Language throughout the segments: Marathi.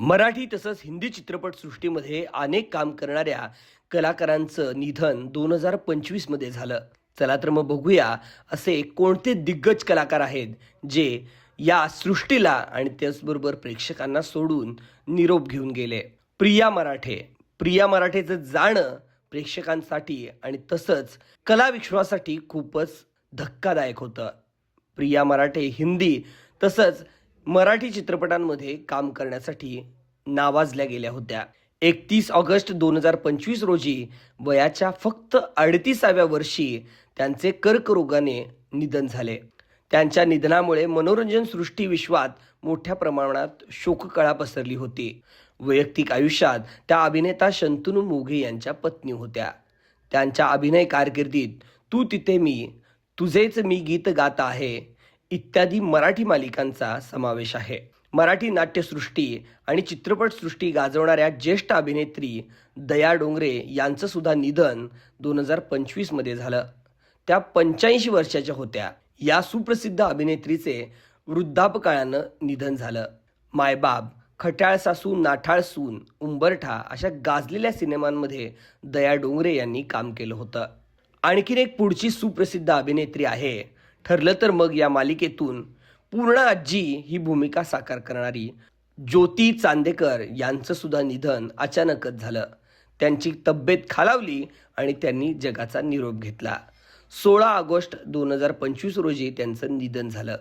मराठी तसंच हिंदी चित्रपटसृष्टीमध्ये अनेक काम करणाऱ्या कलाकारांचं निधन दोन हजार पंचवीसमध्ये झालं. चला तर मग बघूया असे कोणते दिग्गज कलाकार आहेत जे या सृष्टीला आणि त्याचबरोबर प्रेक्षकांना सोडून निरोप घेऊन गेले. प्रिया मराठे. प्रिया मराठेचं जाणं प्रेक्षकांसाठी आणि तसंच कलाविश्वासाठी खूपच धक्कादायक होतं. प्रिया मराठे हिंदी तसंच मराठी चित्रपटांमध्ये काम करण्यासाठी नावाजल्या गेल्या होत्या. एकतीस ऑगस्ट दोन हजार पंचवीस रोजी वयाच्या फक्त अडतीसाव्या वर्षी त्यांचे कर्करोगाने निधन झाले. त्यांच्या निधनामुळे मनोरंजन सृष्टी विश्वात मोठ्या प्रमाणात शोककळा पसरली होती. वैयक्तिक आयुष्यात त्या अभिनेता शंतनू मोघे यांच्या पत्नी होत्या. त्यांच्या अभिनय कारकिर्दीत तू तिथे मी तुझेच मी गीत गात आहे. इत्यादी मराठी मालिकांचा समावेश आहे. मराठी नाट्यसृष्टी आणि चित्रपटसृष्टी गाजवणाऱ्या ज्येष्ठ अभिनेत्री दया डोंगरे यांचं सुद्धा निधन दोन हजार पंचवीसमध्ये झालं. त्या पंच्याऐंशी वर्षाच्या होत्या. या सुप्रसिद्ध अभिनेत्रीचे वृद्धापकाळानं निधन झालं. मायबाब खट्याळ सासू नाठाळ सून उंबरठा अशा गाजलेल्या सिनेमांमध्ये दया डोंगरे यांनी काम केलं होतं. आणखीन एक पुढची सुप्रसिद्ध अभिनेत्री आहे ठरलं तर मग या मालिकेतून पूर्ण आजी ही भूमिका साकार करणारी ज्योती चांदेकर यांचं सुद्धा निधन अचानकच झालं. त्यांची तब्येत खालावली आणि त्यांनी जगाचा निरोप घेतला. सोळा ऑगस्ट दोन हजार पंचवीस रोजी त्यांचं निधन झालं.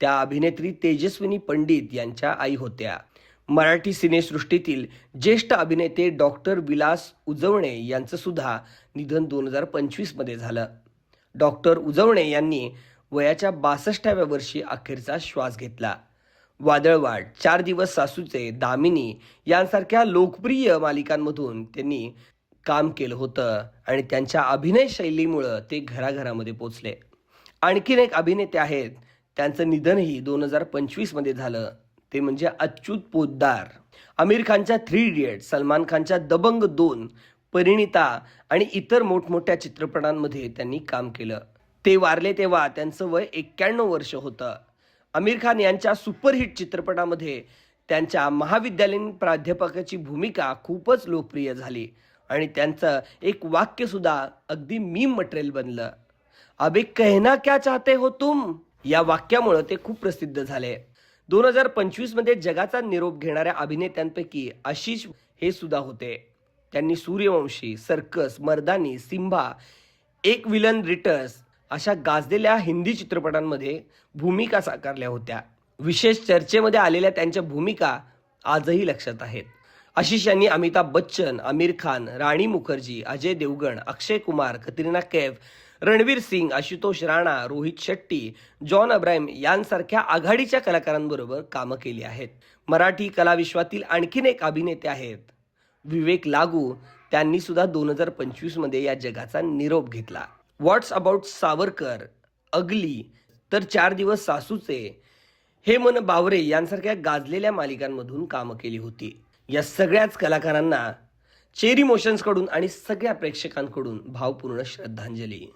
त्या अभिनेत्री तेजस्विनी पंडित यांच्या आई होत्या. मराठी सिनेसृष्टीतील ज्येष्ठ अभिनेते डॉक्टर विलास उजवणे यांचं सुद्धा निधन दोन हजार पंचवीसमध्ये झालं. डॉक्टर उजवणे यांनी वयाच्या बासष्टाव्या वर्षी अखेरचा श्वास घेतला. वादळवाट चार दिवस सासूचे दामिनी यांसारख्या लोकप्रिय मालिकांमधून त्यांनी काम केलं होतं आणि त्यांच्या अभिनय शैलीमुळं ते घराघरामध्ये पोचले. आणखीन एक अभिनेते आहेत. त्यांचं निधनही दोन हजार पंचवीसमध्ये झालं. ते म्हणजे अच्युत पोद्दार आमिर खानच्या थ्री इडियट सलमान खानच्या दबंग दोन परिणिता आणि इतर मोठमोठ्या चित्रपटांमध्ये त्यांनी काम केलं. ते वारले तेव्हा त्यांचं वय एक्क्याण्णव वर्ष होतं. आमिर खान यांच्या सुपरहिट चित्रपटामध्ये त्यांच्या महाविद्यालयीन प्राध्यापकाची भूमिका खूपच लोकप्रिय झाली आणि त्यांचं एक वाक्यसुद्धा अगदी मीम मटेरियल बनलं. अबे कहना क्या चाहते हो तुम? या वाक्यामुळं ते खूप प्रसिद्ध झाले. दोन हजार पंचवीसमध्ये जगाचा निरोप घेणाऱ्या अभिनेत्यांपैकी आशिष हे सुद्धा होते. त्यांनी सूर्यवंशी सर्कस मर्दानी सिंभा एक विलन रिटर्स अशा गाजलेल्या हिंदी चित्रपटांमध्ये भूमिका साकारल्या होत्या. विशेष चर्चेमध्ये आलेल्या त्यांच्या भूमिका आजही लक्षात आहेत. आशिष यांनी अमिताभ बच्चन आमिर खान राणी मुखर्जी अजय देवगण अक्षय कुमार कतरिना कैफ रणवीर सिंग आशुतोष राणा रोहित शेट्टी जॉन अब्राहिम यांसारख्या आघाडीच्या कलाकारांबरोबर कामं केली आहेत. मराठी कलाविश्वातील आणखीन एक अभिनेते आहेत. विवेक लागू त्यांनी सुद्धा दोन हजार पंचवीसमध्ये या जगाचा निरोप घेतला. व्हॉट्स अबाउट सावरकर अगली तर चार दिवस सासूचे हे मन बावरे यांसारख्या गाजलेल्या मालिकांमधून कामं केली होती. या सगळ्याच कलाकारांना चेरी मोशन्सकडून आणि सगळ्या प्रेक्षकांकडून भावपूर्ण श्रद्धांजली.